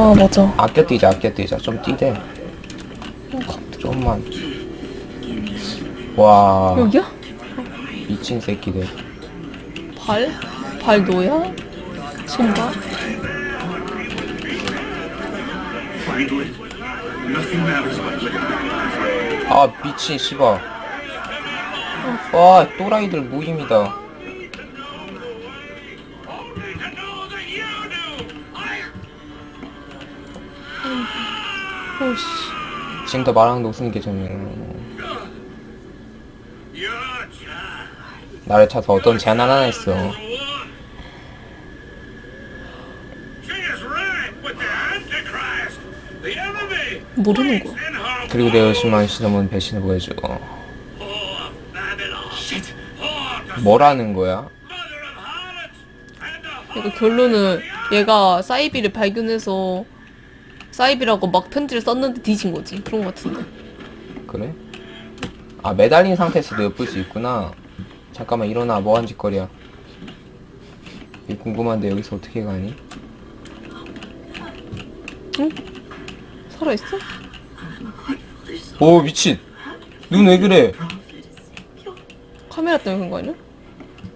아 맞아. 아껴 뛰자 아껴 뛰자 좀 뛰대 좀만 와 여기야? 미친 새끼들 발? 발 너야? 손발? Living. 아 미친 씨발 와 또라이들 모임이다 오씨. 지금부터 말하는 데 웃는 게 좋네 나를 찾아 어떤 제안 하나 했어. 모르는 her 그리고 내 열심한 시점은 배신을 보여줘. 뭐라는 거야? 그러니까 결론은 얘가 사이비를 발견해서 사이비라고 막 편지를 썼는데 뒤진 거지. 그런 거 같은데. 그래? 아 매달린 상태에서도 엿볼 수 있구나 잠깐만 일어나 뭐한 짓거리야 이거 궁금한데 여기서 어떻게 가니? 살아있어? 오 미친 눈 왜 그래 카메라 때문에 그런 거 아니야?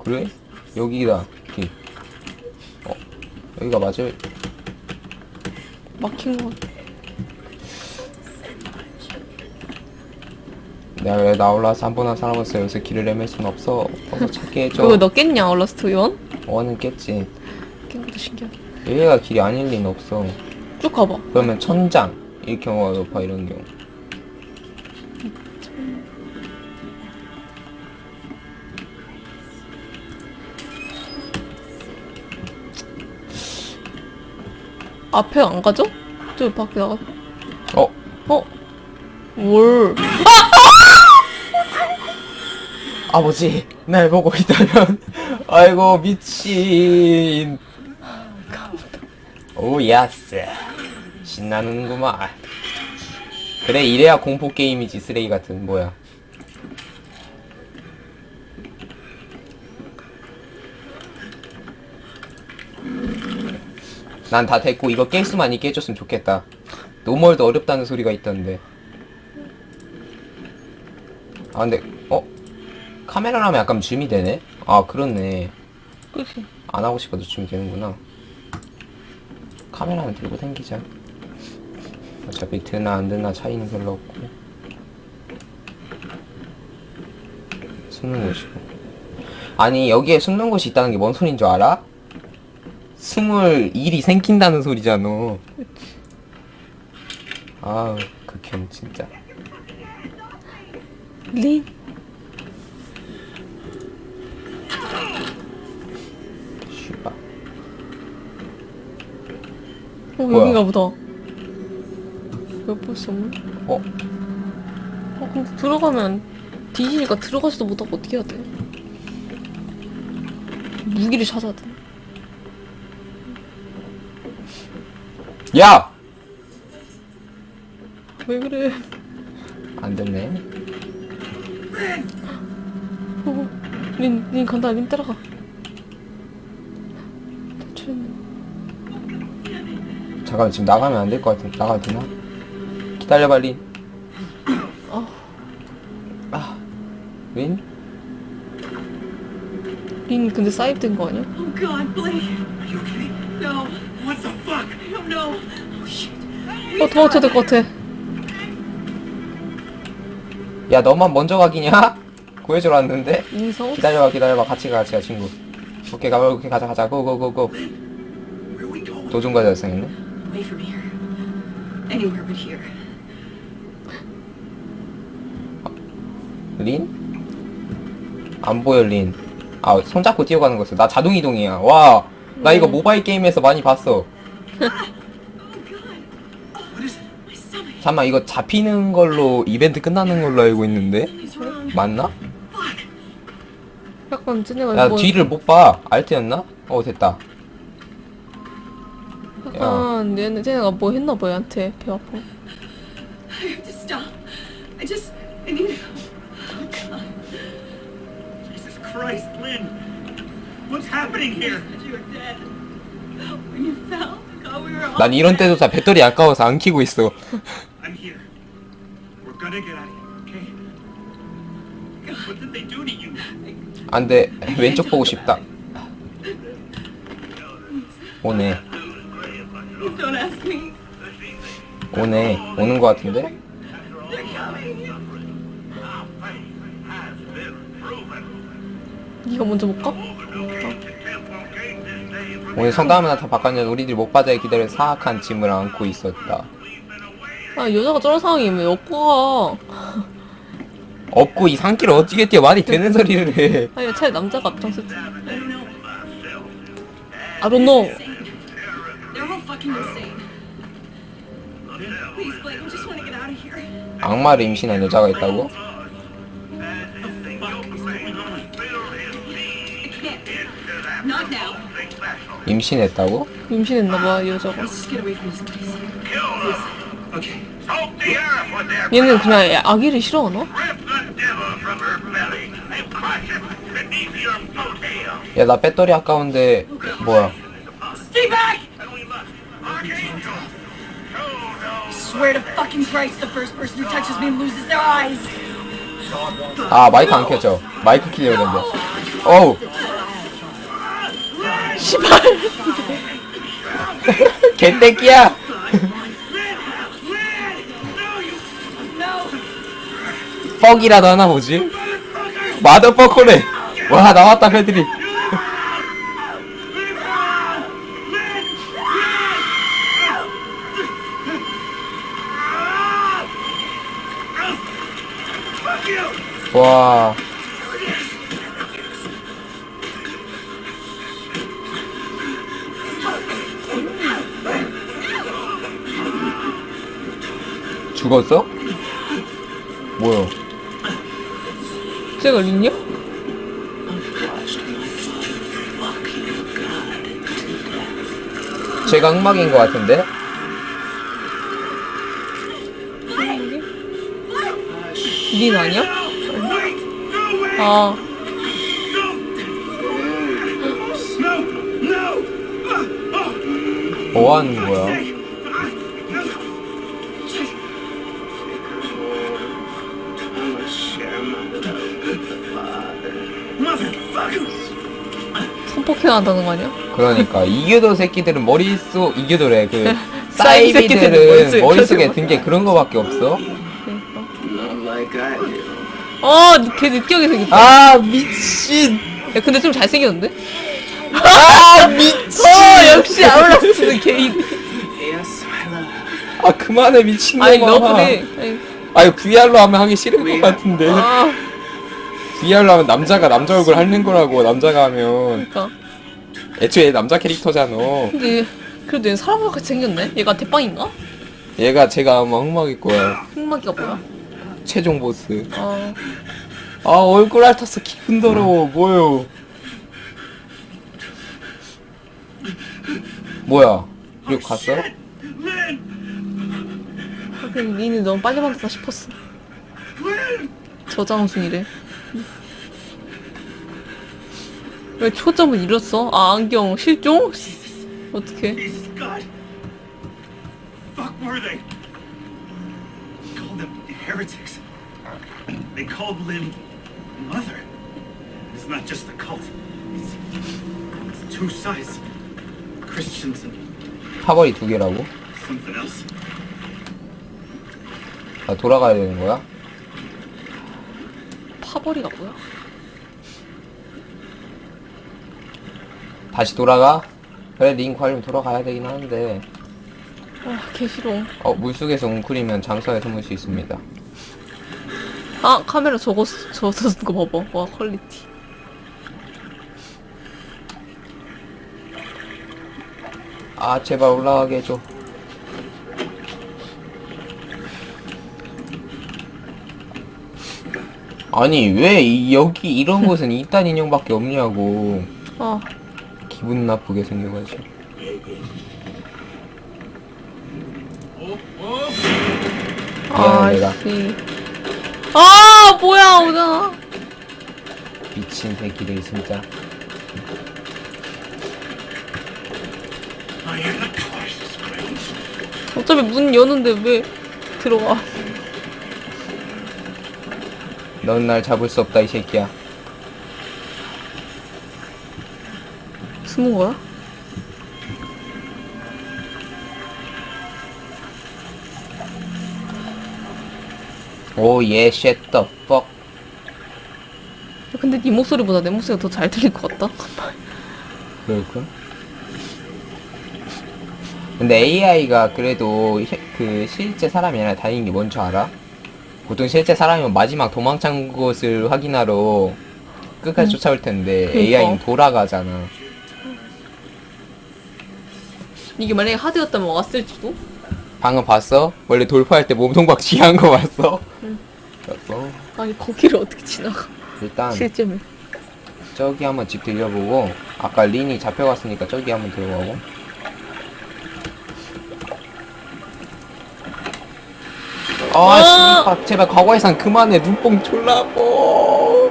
그래? 여기다 길. 어 여기가 맞을 막힌 거 같아. 내가 왜 나올라서 한 번만 살아봤어 여기서 길을 헤맬 순 없어 어서 찾게 해줘 그거 너 깼냐? 얼러스트 원? 원은 깼지 깬 것도 신기하다. 여기가 길이 아닐 리는 없어 쭉 가봐. 그러면 천장 일 경우가 높아 이런 경우 앞에 안 가죠? 저 밖에 나가. 어? 어? 뭘? 아버지 날 보고 있다면 아이고 미친 오 야스 신나는구만 그래 이래야 공포 게임이지 쓰레기 같은 뭐야 난 다 됐고 이거 깰 수만 있게 해줬으면 좋겠다 노멀도 어렵다는 소리가 있던데 아 근데 어? 카메라라면 약간 줌이 되네? 아 그렇네 그치. 안 하고 싶어도 줌이 되는구나 카메라는 들고 댕기자 어차피 드나 안 드나 차이는 별로 없고 숨는 곳이고 아니 여기에 숨는 곳이 있다는 게 뭔 소린 줄 알아? 숨을 일이 생긴다는 소리잖아 아우 극혐 진짜 린. 씨발 어, 뭐야? 여긴가 보다. 몇볼수 없네? 어? 어, 근데 들어가면 뒤지니까 들어가지도 못하고 어떻게 해야 돼? 무기를 찾아야 돼. 야! 왜 그래? 안 됐네 어, 린, 린 간다. 린 따라가. 탈출했네. 잠깐만 지금 나가면 안 될 것 같은데 나가도 되나? 기다려봐 린 아, 아, 린? 린 근데 사입된 거 아니야? Oh God, Blake! Are you okay? No, What the fuck? I don't know. Oh shit. 어, 도망쳐야 될 것 같아. 야 너만 먼저 가기냐? 구해주러 왔는데? 인성? 기다려봐 기다려봐 같이 가 같이 가 친구 오케이 가 오케이 가자 가자 고고고고 Where we going? 도중까지 발생했네 Away from here. Anywhere but here. 린? 안 보여 린아 손잡고 뛰어가는 거였어 나 자동이동이야 와나 이거 음. 모바일 게임에서 많이 봤어 잠깐만 이거 잡히는 걸로 이벤트 끝나는 걸로 알고 있는데. 맞나? 약간 쟤네가 야 뭐 뒤를 못 봐 알트였나? 어 됐다 약간 얘네 쟤네가 뭐 했나 봐 얘한테 배 아파. I have to stop. I just. I need. Oh God. Jesus Christ, Lynn! What's happening here? You were dead. When you fell, God thought we were all 난 이런 때도 다 배터리 아까워서 안 키고 있어. I'm here. We're gonna get out of here, okay? What did they do to you? 안 돼. 왼쪽 보고 싶다. 오네. Please don't ask me. 오네. 오는 거 같은데? They're coming. 네가 먼저 볼까? 오늘 성담 하나 다 바꿨냐 우리들이 목바다에 기다려 사악한 짐을 안고 있었다. 아 여자가 저런 상황이면 가 없고 이 산길을 어떻게 뛰어 말이 되는 소리를 해. 아니 차라리 남자가 앞장섰지 I don't know They're all fucking insane. Please, Blake, I just want to get out of here. 악마를 임신한 여자가 있다고? I can't. Not now. 임신했다고? 임신했나봐 이 여자가 Let's just get away from this place. Okay. Soak the earth with their 얘는 그냥 애- 아기를 싫어하나? rip the devil from her belly and crush it beneath your boat. 야 나 배터리 아까운데 뭐야? Stay back! And we must archangel. Oh no. Swear to fucking Christ, the first person who touches me loses their eyes. 아 마이크 안 켜져. 마이크 키려고 했는데. 어우. 씨발 개떼끼야. 뻑이라도 하나 보지? 마더퍼커래. 와 나왔다 패들이. 와. 죽었어? 뭐야? 쟤가 린냐? 제가 흑막인 것 같은데? 린 아니야? 아 뭐 하는 거야? 성폭행한다는 거 아니야? 그러니까 이교도 새끼들은 머릿속 이교도래 그 사이비 새끼들은 머릿속에 머릿속에 든 게 그런 거밖에 없어? 어, 걔 느끼하게 생겼다. 아 미친 야, 근데 좀 잘생겼는데? 아 미친 어, 역시 아울라스는 개인. 아 그만해 미친놈아 아니. 아니, 아니 VR로 하면 하기 싫은 것 같은데 아, VR로 하면 남자가 남자 얼굴 하는 거라고 남자가 하면 그니까. 애초에 남자 캐릭터잖아 근데, 그래도 얘는 사람과 같이 생겼네? 얘가 대빵인가? 얘가 제가 아마 흑막일 거야 흑막이가 뭐야? 최종 보스 아, 아 얼굴 핥았어 기분 더러워 뭐요 뭐야 그리고 갔어? 하긴 니는 너무 빨리 만났다 싶었어. 저장순이래. 왜 초점을 잃었어? 아, 안경 실종? and 파벌이 두 개라고? 아 돌아가야 되는 거야? 파벌이가 뭐야? 다시 돌아가? 그래 링 관련 돌아가야 되긴 하는데 아, 개 싫어. 어 물속에서 웅크리면 장소에 숨을 수 있습니다 아, 카메라 저거, 저거 쓰는 거 봐봐. 와, 퀄리티. 아 제발 올라가게 해줘 아니 왜 이- 여기 이런 곳은 이딴 인형밖에 없냐고 아, 기분 나쁘게 생겨가지고 아, 미안해, 내가. 씨. 아, 뭐야, 오잖아. 미친 새끼들 진짜. 어차피 문 여는데 왜 들어가? 넌 날 잡을 수 없다 이 새끼야 숨은 거야? 오예 shut the fuck 근데 네 목소리보다 내 목소리가 더 잘 들릴 것 같다. 그럴까? 근데 AI가 그래도 시- 그 실제 사람이 아니라 다행인 게 뭔 줄 알아? 보통 실제 사람이면 마지막 도망친 곳을 확인하러 끝까지 쫓아올 텐데 그니까. AI는 돌아가잖아. 이게 만약에 하드였다면 왔을지도? 방금 봤어? 원래 돌파할 때 몸통박 지한 거 봤어? 봤어? 아니 거기를 어떻게 지나가? 일단 실제면. 저기 한번 집 들려보고 아까 린이 잡혀갔으니까 저기 한번 들어가고 아 씨발 제발 과거의상 그만해 눈뽕 졸라 아파 와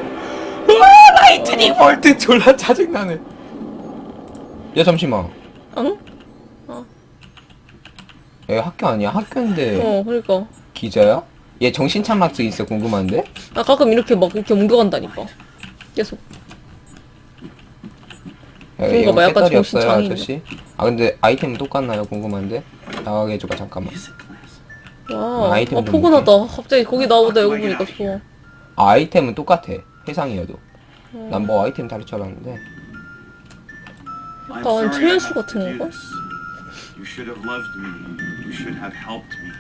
라이트닝 볼트 졸라 짜증나네 야 잠시만 응? 여기 학교 아니야? 학교인데 어 그러니까. 기자야? 얘 정신찬락증 있어 궁금한데? 나 가끔 이렇게 막 이렇게 옮겨간다니까. 계속. 야, 여기 봐, 약간 정신 없어요 장애인가? 아저씨? 아 근데 아이템은 똑같나요? 궁금한데? 나가게 해줘봐 잠깐만. 와. 아이템 아 좀 포근하다. 갑자기 거기 나오다 여기 보니까 좋아. 아, 아이템은 똑같아. 해상이어도. 어. 난뭐 아이템 다를 줄 알았는데. I'm 약간 최연수 같은 건가? You should have loved me. You should have helped me.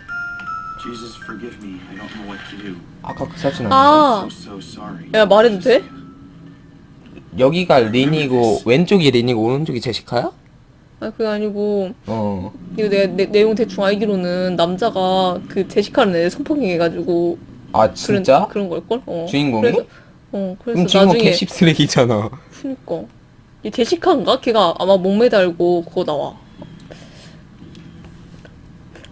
Jesus, forgive me. I don't know what to do. 아까 그 사진 아니야? 아. So so sorry. 야 말해도 돼? 여기가 린이고 왼쪽이 린이고 오른쪽이 제시카야? 아 그게 아니고 어. 이거 내가 내, 내용 대충 알기로는 남자가 그 제시카를 내 성폭행해가지고 아 진짜? 그런 걸걸? 어. 주인공이? 그래서, 어 그래서 그럼 주인공 나중에 개씹 쓰레기잖아. 그니까 이 제시카인가? 걔가 아마 목매 달고 그거 나와.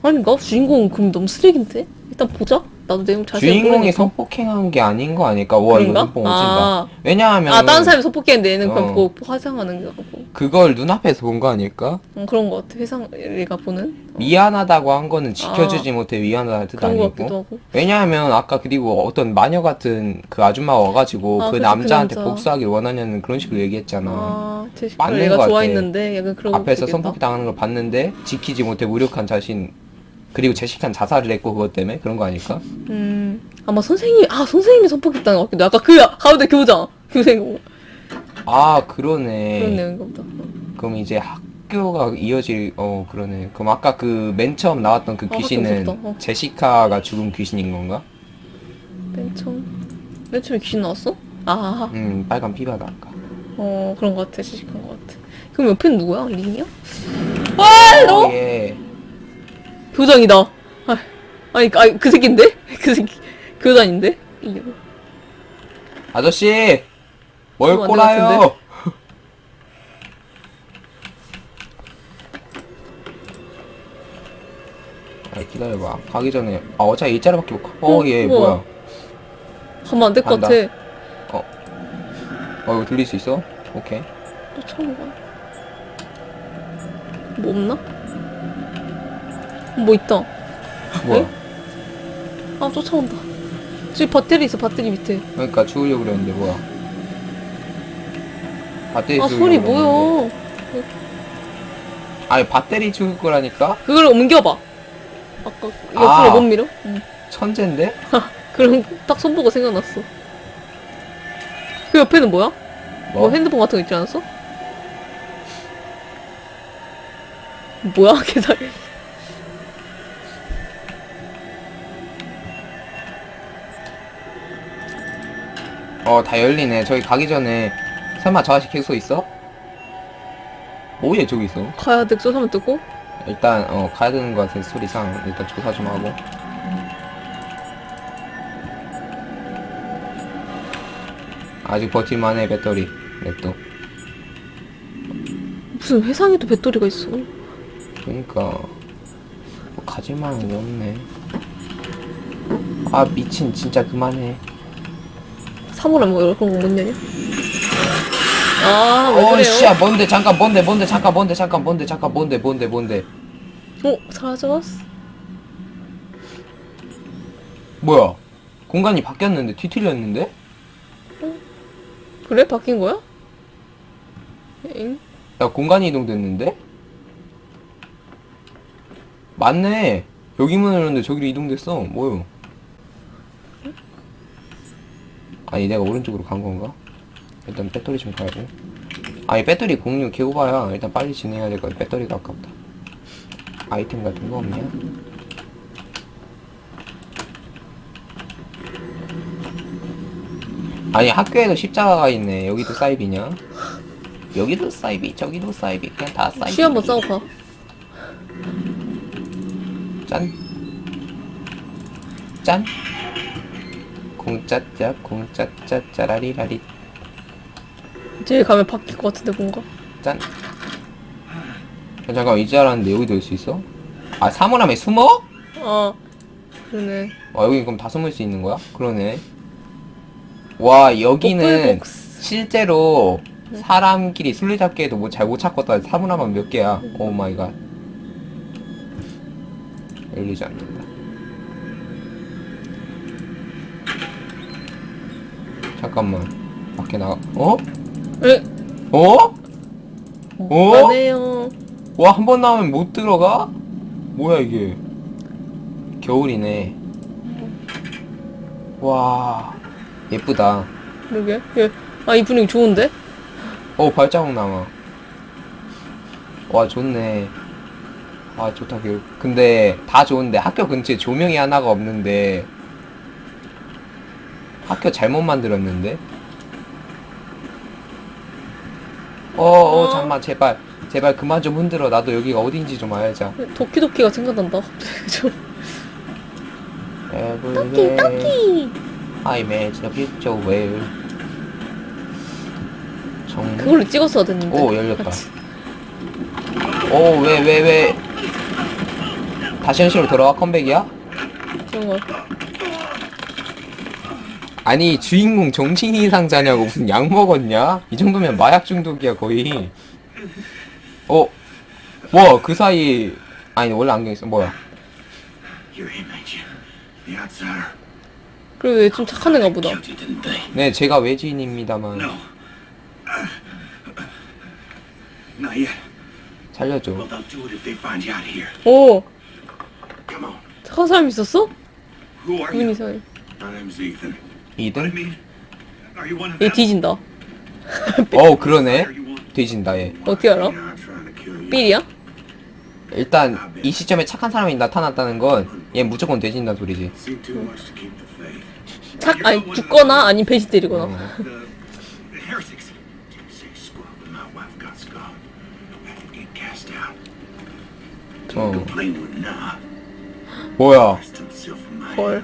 아닌가? 주인공 그럼 너무 쓰레기인데? 일단 보자. 나도 내용 자세히 주인공이 모르니까. 성폭행한 게 아닌 거 아닐까? 와 이거 그런가? 눈뽕 오진다. 아. 왜냐하면 아 다른 사람이 성폭행했는데 얘는 그냥 어. 보고 화장하는 거고. 그걸 눈앞에서 본 거 아닐까? 응, 그런 거 같아. 회상 얘가 보는 미안하다고 한 거는 지켜주지 못해 미안하다는 뜻 아. 그런 거 아니고. 같기도 하고. 왜냐하면 아까 그리고 어떤 마녀 같은 그 아줌마가 와가지고 아, 그 그치, 그 남자한테 남자. 복수하길 원하냐는 그런 식으로 얘기했잖아. 아 제시카 맞는 얘가 거 같아. 좋아했는데 약간 그런 앞에서 거겠다. 선폭 당하는 걸 봤는데 지키지 못해 무력한 자신 그리고 제시칸 자살을 했고 그것 때문에 그런 거 아닐까? 음 아마 선생님 아 선생님이 선폭했다는 것 같기도. 아까 그 가운데 교장 교생 아 그러네. 그런 내용인가 보다. 그럼 이제 학교가 이어질 어 그러네. 그럼 아까 그 맨 처음 나왔던 그 아, 귀신은 무섭다. 어. 제시카가 죽은 귀신인 건가? 맨 처음 맨 처음에 귀신 나왔어? 아, 음 빨간 피바다 아까. 어 그런 것 같아 시식한 것 같아. 그럼 옆에는 누구야? 린이야? 와, 너 어, 예. 교장이다. 아, 아니, 아니 그 새끼인데? 그 새끼 교장인데? 아저씨 뭘 꼬라요? 아 기다려봐. 가기 전에 아 어차피 일자리밖에 못. 가. 어얘 우와. 뭐야? 가면 안 될 것 간다. 같아. 어 이거 들릴 수 있어? 오케이. 또 처음 봐. 뭐 없나? 뭐 있다. 뭐야? 아 쫓아온다. 저기 배터리 있어 배터리 밑에. 그러니까 죽으려고 그랬는데 뭐야? 배터리 아 죽으려고 소리 그랬는데. 뭐야? 아니 배터리 죽을 거라니까? 그걸 옮겨봐. 아까 옆으로 아. 못 밀어? 응. 천재인데? 그럼 딱 손 보고 생각났어. 그 옆에는 뭐야? 뭐, 뭐? 핸드폰 같은 거 있지 않았어? 뭐야? 계단. 어 다 열리네. 저기 가기 전에 설마 저 아저씨 계속 있어? 뭐야 저기 있어? 가야 돼. 쏘면 뜨고. 일단 어 가야 되는 거 같은 소리상 일단 조사 좀 하고. 아직 버틸만해 배터리. 냅둬. 무슨 회상에도 배터리가 있어. 그러니까 뭐 가질 만한 게 없네. 아 미친 진짜 그만해. 사물함 뭐 이런 거못 열냐? 아, 왜어 그래요? 씨야 뭔데 잠깐 뭔데 뭔데 잠깐 뭔데 잠깐 뭔데 잠깐 뭔데 뭔데 뭔데 어 사라졌어. 뭐야? 공간이 바뀌었는데 뒤틀렸는데? 그래 바뀐 거야? 엥? 야 공간이 이동됐는데? 맞네. 여기 문을 열었는데 저기로 이동됐어. 뭐요? 아니 내가 오른쪽으로 간 건가? 일단 배터리 좀 갈고. 아니 배터리 공유 개오바야. 일단 빨리 진행해야 될 거야. 배터리가 아깝다. 아이템 같은 거 없냐? 아니 학교에도 십자가가 있네. 여기도 사이비냐? 여기도 사이비, 저기도 사이비, 그냥 다 사이비. 쉬 한번 싸고 가. 짠. 짠. 공짜짜, 공짜짜, 짜라리라리, 제일 가면 바뀔 것 같은데 뭔가. 짠. 야, 잠깐 이제 알았는데 여기도 올 수 있어? 아 사물함에 숨어? 아 그러네. 아 여기 그럼 다 숨을 수 있는 거야? 그러네. 와 여기는 오플복스. 실제로 사람끼리 술래잡기에도 뭐 잘 못 찾겠다. 사물함은 몇 개야? 오 마이 갓. 열리지 않는다. 잠깐만. 밖에 나가. 어? 에? 어? 어? 안 해요. 와, 한 번 나오면 못 들어가? 뭐야, 이게. 겨울이네. 와, 예쁘다. 그러게. 예. 아 이 분위기 좋은데? 어, 발자국 나와. 와, 좋네. 아, 좋다, 겨울. 근데, 다 좋은데, 학교 근처에 조명이 하나가 없는데, 학교 잘못 만들었는데? 어, 어, 어. 잠깐만, 제발. 제발 그만 좀 흔들어. 나도 여기가 어딘지 좀 알자. 도키도키가 생각난다. 갑자기 좀. Every day I imagine a future where 정말 그걸로 찍었어야 됐는데. 오, 열렸다. 같이. 오, 왜, 왜, 왜 다시 현실로 돌아와 컴백이야? 그런 거. 아니 주인공 정신이 이상자냐고 무슨 약 먹었냐? 이 정도면 마약 중독이야 거의 어? 뭐 그 사이 아니 원래 안경 있어 뭐야. 그리고 얘좀 착한 애가 보다. 네 제가 외지인입니다만. 살려줘. 오. 착한 사람 있었어? You? 이상해. My name's Ethan. I 이등? mean, are you one of 얘 them? 뒤진다. 어 그러네? 뒤진다 얘 어떻게 알아? 삘이야? 일단 이 시점에 착한 사람이 나타났다는 건 얘 무조건 돼진다는 소리지. 착 아니 죽거나 아니 배신 때리거나. 어. 어. 뭐야 헐.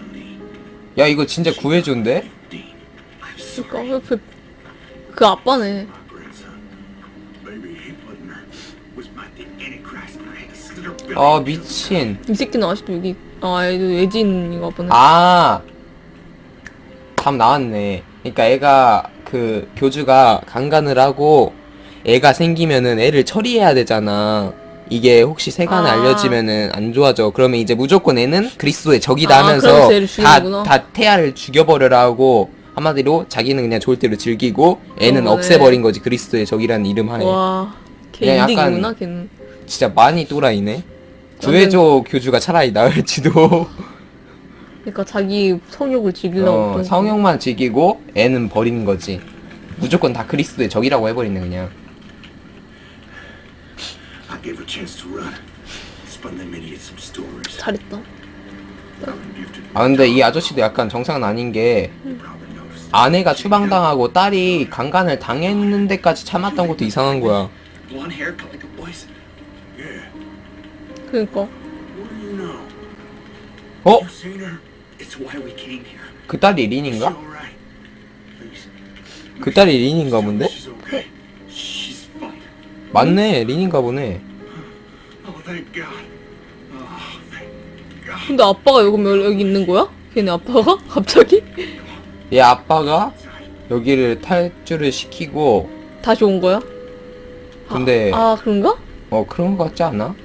야 이거 진짜 구해준대? 그니까 옆에 그 아빠네. 아 미친 이 새끼는 아직도 여기 아 얘도 외지인인가 보네. 아, 답 나왔네. 그러니까 애가 그 교주가 강간을 하고 애가 생기면은 애를 처리해야 되잖아. 이게 혹시 세간에 아. 알려지면은 안 좋아져. 그러면 이제 무조건 애는 그리스도의 적이다 아, 하면서 그래서 애를 다, 죽이는구나. 다 태아를 죽여버려라 하고 한마디로 자기는 그냥 좋을 대로 즐기고 애는 그러네. 없애버린 거지. 그리스도의 적이라는 이름 하에. 와, 걔 그냥 약간- 이득이구나 걔는. 진짜 많이 또라이네. 구해줘 교주가 차라리 나을지도. 그러니까 자기 성욕을 즐기려고. 어, 그런 성욕만 즐기고 애는 버리는 거지. 무조건 다 그리스도의 적이라고 해버리네 그냥. Gave her a chance to run. Spun them idiots some stories. 잘했다. Gifted 아 근데 이 아저씨도 약간 정상은 아닌 게 probably noticed. 아내가 추방당하고 딸이 강간을 당했는데까지 참았던 것도 이상한 거야. Blonde hair cut like a boy's. Yeah. 그러니까 What do you know? 어? You seen her? It's why we came here. 그 딸이 린인가? Please. 그 딸이 린인가 본데? She's okay. She's fine. 맞네 린인가 보네. 근데 아빠가 여기 여기 있는 거야? 걔네 아빠가 갑자기 얘 아빠가 여기를 탈주를 시키고 다시 온 거야? 근데 아 그런가? 어 그런 거 같지 않아?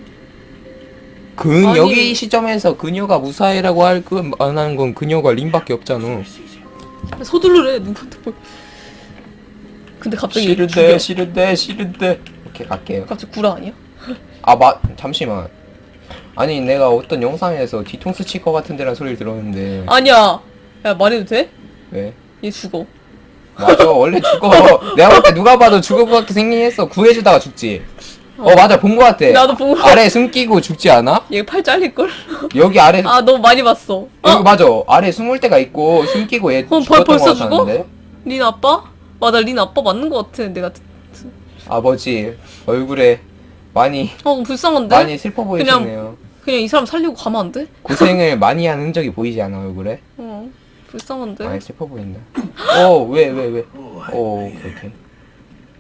그 아니. 여기 시점에서 그녀가 무사히라고 할그 만한 건 그녀가 린밖에 없잖아. 서둘러래 누구한테 뭐. 근데 갑자기 싫은데 죽여. 싫은데 싫은데. 오케이 갈게요. 갑자기 구라 아니야? 아, 마, 잠시만. 아니, 내가 어떤 영상에서 뒤통수 칠 것 같은 데란 소리를 들었는데. 아니야. 야 말해도 돼? 왜? 얘 죽어. 맞아, 원래 죽어. 내가 볼 때 누가 봐도 죽을 것 같게 생긴 했어. 구해주다가 죽지. 어, 맞아, 본 것 같아. 나도 본것 아래 숨 끼고 죽지 않아? 얘 팔 잘릴 걸? 여기 아래, 아 너무 많이 봤어. 여기 어? 맞아. 아래 숨을 때가 있고, 숨 끼고 얘 벌- 죽었던 벌써 것 죽어? 같았는데. 린 아빠? 맞아 린 아빠 맞는 것 같아 내가. 듣- 아버지, 얼굴에 많이, 어 불쌍한데? 많이 슬퍼 그냥- 보이시네요. 그냥 이 사람 살리고 가면 안 돼? 고생을 많이 한 흔적이 보이지 않아, 얼굴에? 어 불쌍한데. 많이 슬퍼 보인다. 어, 왜, 왜, 왜? 어, 그렇게.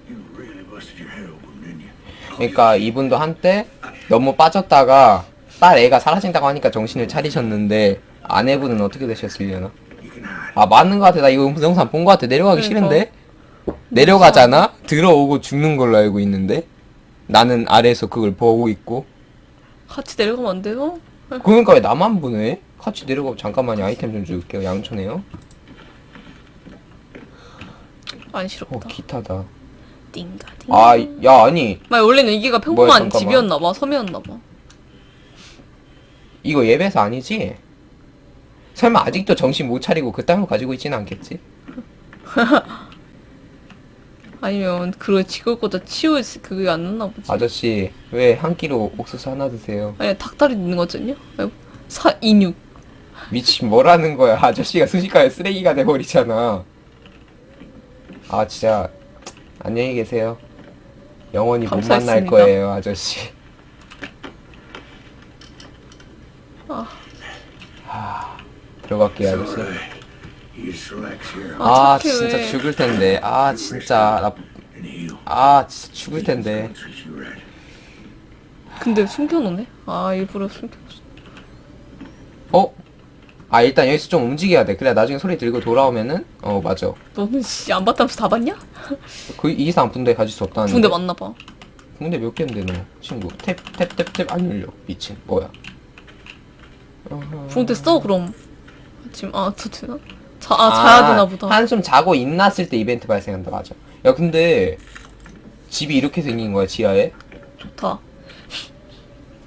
You really busted your head open, didn't you? 그러니까 이분도 한때 너무 빠졌다가 딸 애가 사라진다고 하니까 정신을 차리셨는데 아내분은 어떻게 되셨으려나? You can hide. 아 맞는 것 같아 나 이거 영상 본것 같아 내려가기 그러니까. 싫은데 내려가잖아 들어오고 죽는 걸로 알고 있는데 나는 아래에서 그걸 보고 있고 같이 내려가면 안 돼요? 그러니까 왜 나만 보내? 같이 내려가고 잠깐만요 아이템 좀 줄게요 양초네요 안쓰럽다. 어 기타다 띵가 띵. 아야 아니 말 원래는 여기가 평범한 잠깐만. 집이었나 봐 섬이었나 봐. 이거 예배사 아니지? 설마 아직도 정신 못 차리고 그 땅을 가지고 있지는 않겠지? 아니면 그걸 지글 거다 치울 그게 안 났나 보지. 아저씨 왜 한 끼로 옥수수 하나 드세요? 아니 닭다리 있는 거잖냐? 사 인육. 미친 뭐라는 거야 아저씨가 순식간에 쓰레기가 돼버리잖아 아 진짜 안녕히 계세요 영원히 못 만날 감사했습니다. 거예요 아저씨 아. 하, 들어갈게요 아저씨 아 진짜 왜. 죽을 텐데 아 진짜. 나 아 진짜 죽을 텐데. 근데 숨겨놓네? 아 일부러 숨겨놨어. 어? 아 일단 여기서 좀 움직여야 돼 그래 나중에 소리 들고 돌아오면은 어 맞아 너는 씨안 봤다면서 다 봤냐? 그이 이상 분대 가질 수 없다는 군대 맞나봐. 근데 몇 개인데 너 친구 탭 탭 탭 탭안 눌려 미친 뭐야 어허. 군대 써 그럼. 지금 아저 되나? 자, 아, 자야 되나 보다. 한숨 자고 일어났을 때 이벤트 발생한다 맞아 야 근데 집이 이렇게 생긴 거야 지하에 좋다.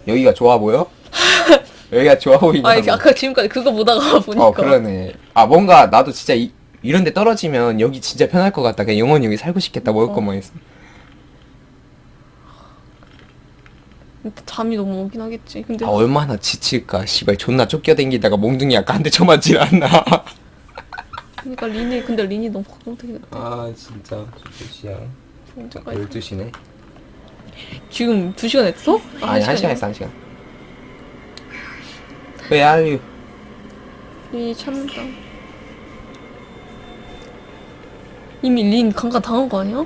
여기가 좋아 보여? 여기가 좋아 보이냐 아 이게 아까 지금까지 그거 보다가 보니까. 어 그러네 아 뭔가 나도 진짜 이, 이런 데 떨어지면 여기 진짜 편할 것 같다 그냥 영원히 여기 살고 싶겠다 먹을 어. 것만 있어 잠이 너무 오긴 하겠지. 근데 아 얼마나 지칠까 씨발 존나 쫓겨댕기다가 몽둥이 아까 한대 쳐맞질 않나 그러니까 린이 근데 린이 너무 걱정되겠다. 아 진짜 몇 시야? 12시네 지금 2 시간 했어? 아, 아니 한 시간 했어 한 시간 Where are you? 린이 찾는다. 이미 린 강간 당한 거 아니야?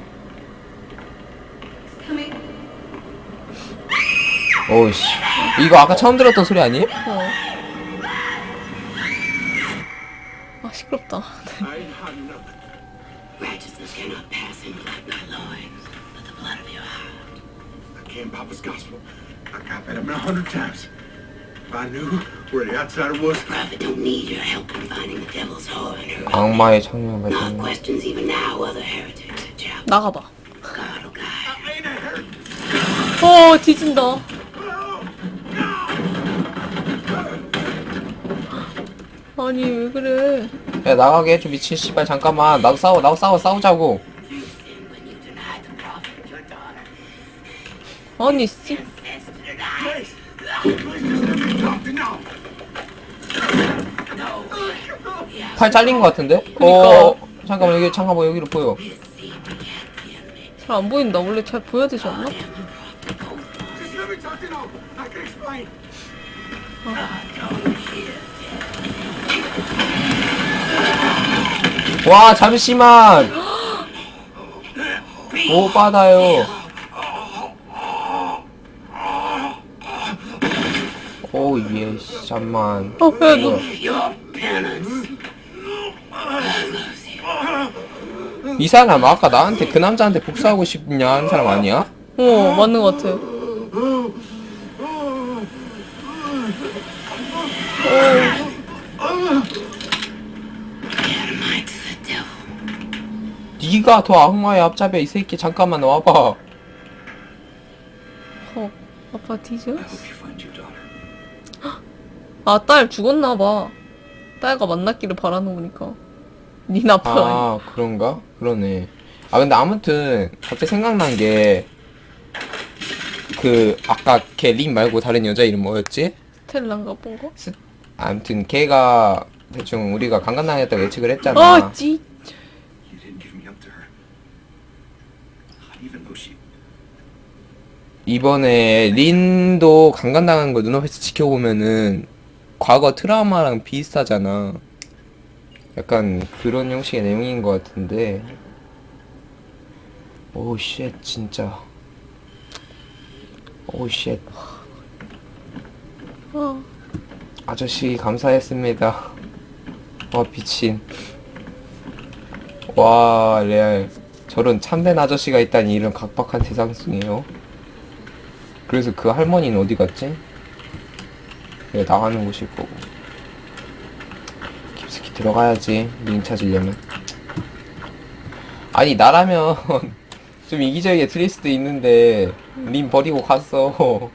오우씨 이거 아까 처음 들었던 소리 아니에요? 어. 시끄럽다. Righteousness cannot pass in blood, my lords, but the blood of your heart. I came Papa's gospel. I got that a hundred times. If I knew where the outsider was, Prophet don't need your help in finding the devil's whore in her. 악마의 청년 Not 발전 questions even now other heretics at chapel. 나가봐. God will guide. 어 뒤진다. 아니 왜 그래? 야 나가게 해줘 미친 씨발 잠깐만 나도 싸워 나도 싸워 싸우자고. 아니 씨. 팔 잘린 것 같은데? 그니까. 어 잠깐만 여기 잠깐만 여기로 보여 잘 안 보인다. 원래 잘 보여야 되지 않나? Just let me talk to now. I can explain. 와 잠시만 못 받아요 오예 잠만 어, 야, 너, Your penance. 이 사람 아까 나한테 그 남자한테 복수하고 싶냐 하는 사람 아니야? 어, 맞는 것 같아. 니가 더 악마의 앞잡이야 이 새끼 잠깐만 와봐 어, 아빠 뒤져? 아, 딸 죽었나봐. 딸과 만났기를 바라는 거니까. 닌 아빠가 아니 아 그런가? 그러네 아 근데 아무튼 갑자기 생각난 게 그 아까 걔 린 말고 다른 여자 이름 뭐였지? 스텔란가 본가? 아무튼 걔가 대충 우리가 강간당했다고 예측을 했잖아 아, 찌. You didn't give me up to her. Even though she 이번에 린도 강간당한 거 눈앞에서 지켜보면은 과거 트라우마랑 비슷하잖아. 약간 그런 형식의 내용인 것 같은데. 오, 쉣, 진짜. 오, 쉣. 아, 아저씨, 감사했습니다. 와, 미친. 와, 레알. 저런 참된 아저씨가 있다니 이런 각박한 세상 속이에요. 그래서 그 할머니는 어디 갔지? 왜 나가는 곳일 거고. 깊숙이 들어가야지. 링 찾으려면. 아니, 나라면 좀 이기적이게 틀릴 수도 있는데, 린 버리고 갔어.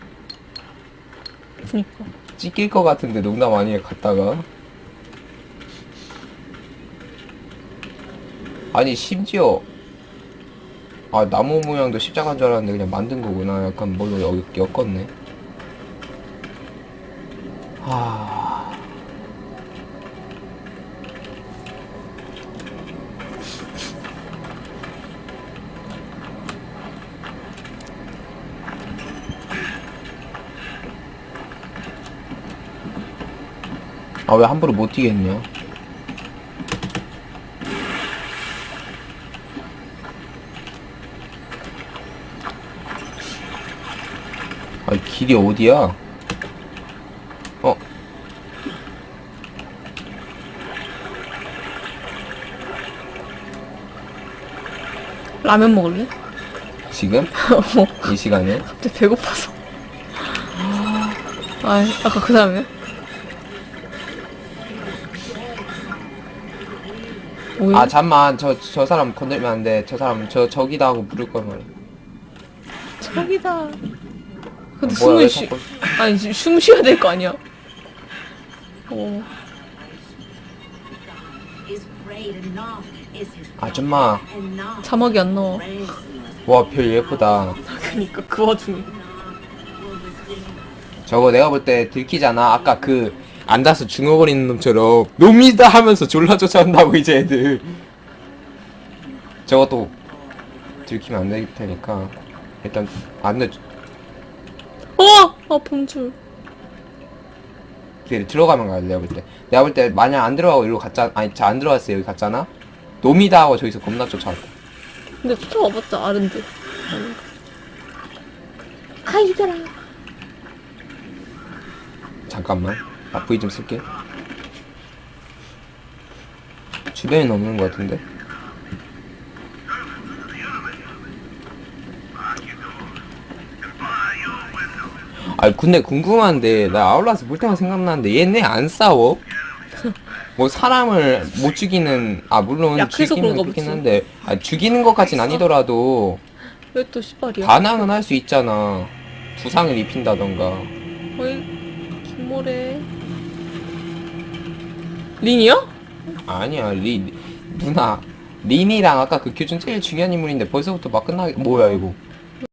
그니까. 찢길 것 같은데, 농담 아니에요, 갔다가. 아니, 심지어, 아, 나무 모양도 십자가인 줄 알았는데 그냥 만든 거구나. 약간 뭘로 여기 엮었네. 하... 아, 왜 함부로 못 뛰겠냐? 아, 길이 어디야? 어? 라면 먹을래? 지금? 이 시간에? 갑자기 배고파서. 아, 아까 그 다음에? 뭐야? 아, 잠만. 저, 저 사람 건들면 안 돼. 저 사람, 저, 저기다 하고 부를 걸 말이야. 저기다. 근데 뭐야, 왜 숨을 쉬, 자꾸- 아니, 지- 숨 쉬어야 될 거 아니야. 어, 아줌마. 자막이 안 나와. 와, 별 예쁘다. 그니까, 그 와중에. 저거 내가 볼 때 들키잖아. 아까 그 앉아서 중얼거리는 놈처럼 놈이다 하면서 졸라 쫓아온다고 이제 애들. 저것도 들키면 안될 테니까 일단 안 돼. 어! 아, 봄줄. 그 들어가면 가야 돼, 내가 볼 때. 내가 볼 때 만약 안 들어가고 이리로 갔잖아. 아니, 자안 들어갔어 여기 갔잖아. 놈이다 하고 저기서 겁나 쫓아왔다. 근데 쫓아와봤자 아른데. 아 이들아. 잠깐만. 나 V 좀 쓸게. 주변에는 없는 것 같은데. 아 근데 궁금한데 나 아울라스 볼 때만 생각나는데 얘네 안 싸워? 뭐 사람을 못 죽이는 아 물론 약해서 죽이면 그런가 그렇긴 보지. 한데 아, 죽이는 것까진 아니더라도 왜또 씨발이야? 반항은 할 수 있잖아 부상을 입힌다던가 어이, 김모래. 린이야? 아니야 리 누나 린이랑 아까 그 교중 제일 중요한 인물인데 벌써부터 막 끝나게 뭐야 이거